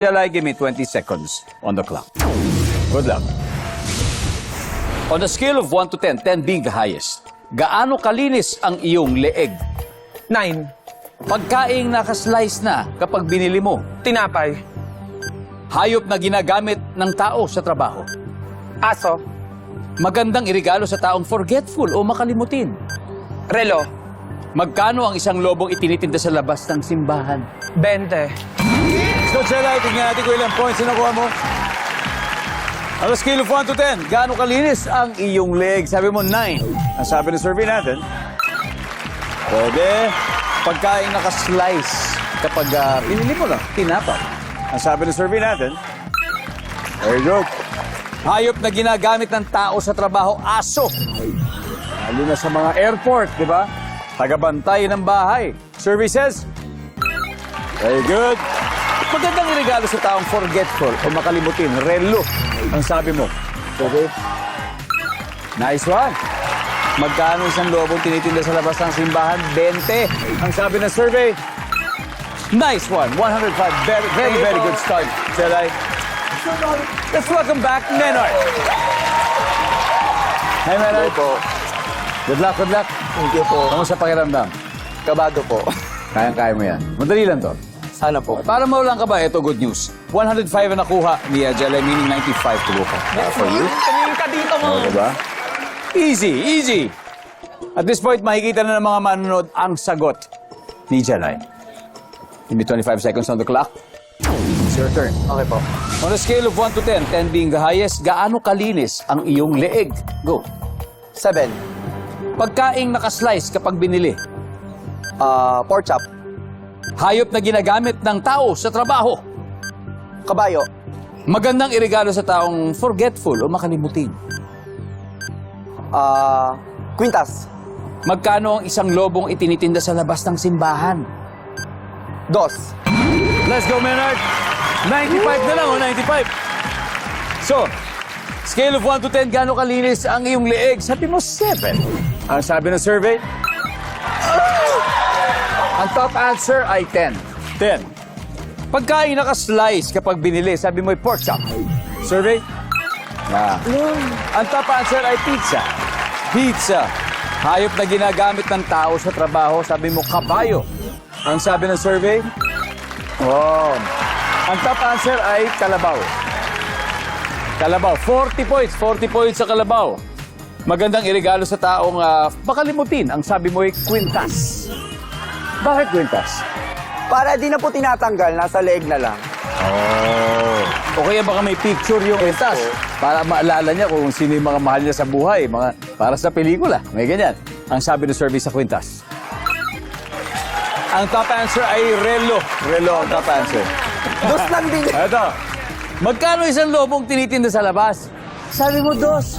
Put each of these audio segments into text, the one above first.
Jalai, give me 20 seconds on the clock. Good luck. On a scale of 1 to 10, 10 being the highest, gaano kalinis ang iyong leeg? Nine. Pagkaing nakaslice na kapag binili mo, Tinapay. hayop na ginagamit ng tao sa trabaho, Aso. magandang irigalo sa taong forgetful o makalimutin. Relo. Magkano ang isang lobong itinitinda sa labas ng simbahan? Bente. So, Jalai, tignan natin kung ilang points na nakuha mo. On a scale of 1 to 10, gaano kalinis ang iyong leg? Sabi mo, 9. Ang sabi ng survey natin, pwede pagkain nakaslice kapag uh, pinili mo lang, tinapay. Ang sabi ng survey natin, very good. Hayop na ginagamit ng tao sa trabaho, aso. Lalo na sa mga airport, di ba? Tagabantay ng bahay. Says, very good. Magandang regalo sa taong forgetful o makalimutin. Relo, ang sabi mo. Okay? Nice one. Magkano isang lobong tinitinda sa labas ng simbahan? 20. Ang sabi ng survey. Nice one. 105. Very, very, very good start. Jelay. Let's welcome back Menard. Hi, Menard. po. Good luck, good luck. Thank you po. Kamusta pakiramdam? Kabado po. Kayang-kaya mo yan. Madali lang to. Sana po. Para maulang ka ba, ito good news. 105 ang nakuha ni uh, Jelay, meaning 95 to go. Uh, for you. Tumingin ka dito mo. Oh, diba? Easy, easy. At this point, makikita na ng mga manonood ang sagot ni Jelay. Give me 25 seconds on the clock. It's your turn. Okay po. On a scale of 1 to 10, 10 being the highest, gaano kalinis ang iyong leeg? Go. Seven. Pagkaing nakaslice kapag binili. Ah, pork chop. Hayop na ginagamit ng tao sa trabaho. Kabayo. Magandang irigalo sa taong forgetful o makalimutin. Ah, quintas. Magkano ang isang lobong itinitinda sa labas ng simbahan? Dos. Let's go, Menard! 95 na lang, o 95. So, scale of 1 to 10, gaano kalinis ang iyong leeg? Sabi mo, 7. Ang sabi ng survey? Ang top answer ay 10. 10. Pagkain nakaslice kapag binili, sabi mo, pork chop. Survey? Yeah. Ang top answer ay pizza. Pizza. Hayop na ginagamit ng tao sa trabaho, sabi mo, kabayo. Ang sabi ng survey? Wow. Ang top answer ay kalabaw. Kalabaw. 40 points. 40 points sa kalabaw. Magandang irigalo sa taong uh, makalimutin. Ang sabi mo ay kwintas. Bakit kwintas? Para di na po tinatanggal, nasa leeg na lang. Oh. O kaya baka may picture yung kwintas. Para maalala niya kung sino yung mga mahal niya sa buhay. Mga, para sa pelikula. May ganyan. Ang sabi ng survey sa kwintas. Ang top answer ay relo. Relo ang top answer. Dos lang din. Eto. Magkano isang lobong tinitinda sa labas? Sabi mo, dos.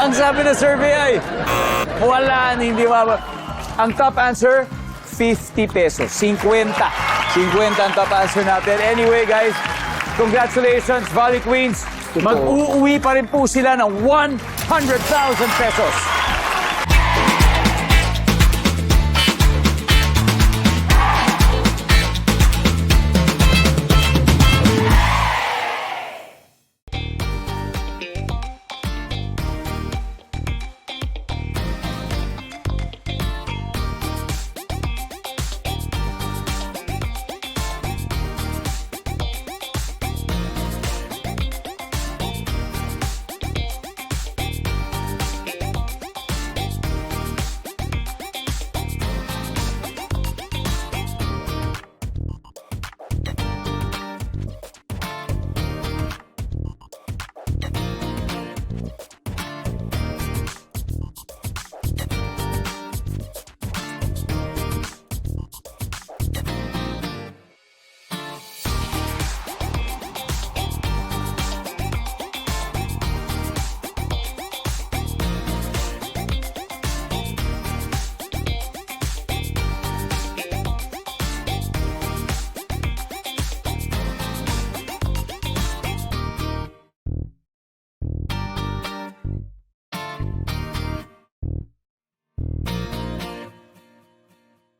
ang sabi ng survey ay, wala, hindi mama. Ang top answer, 50 pesos. 50. 50 ang top answer natin. Anyway, guys, congratulations, Valley Queens. Mag-uuwi pa rin po sila ng 100,000 pesos.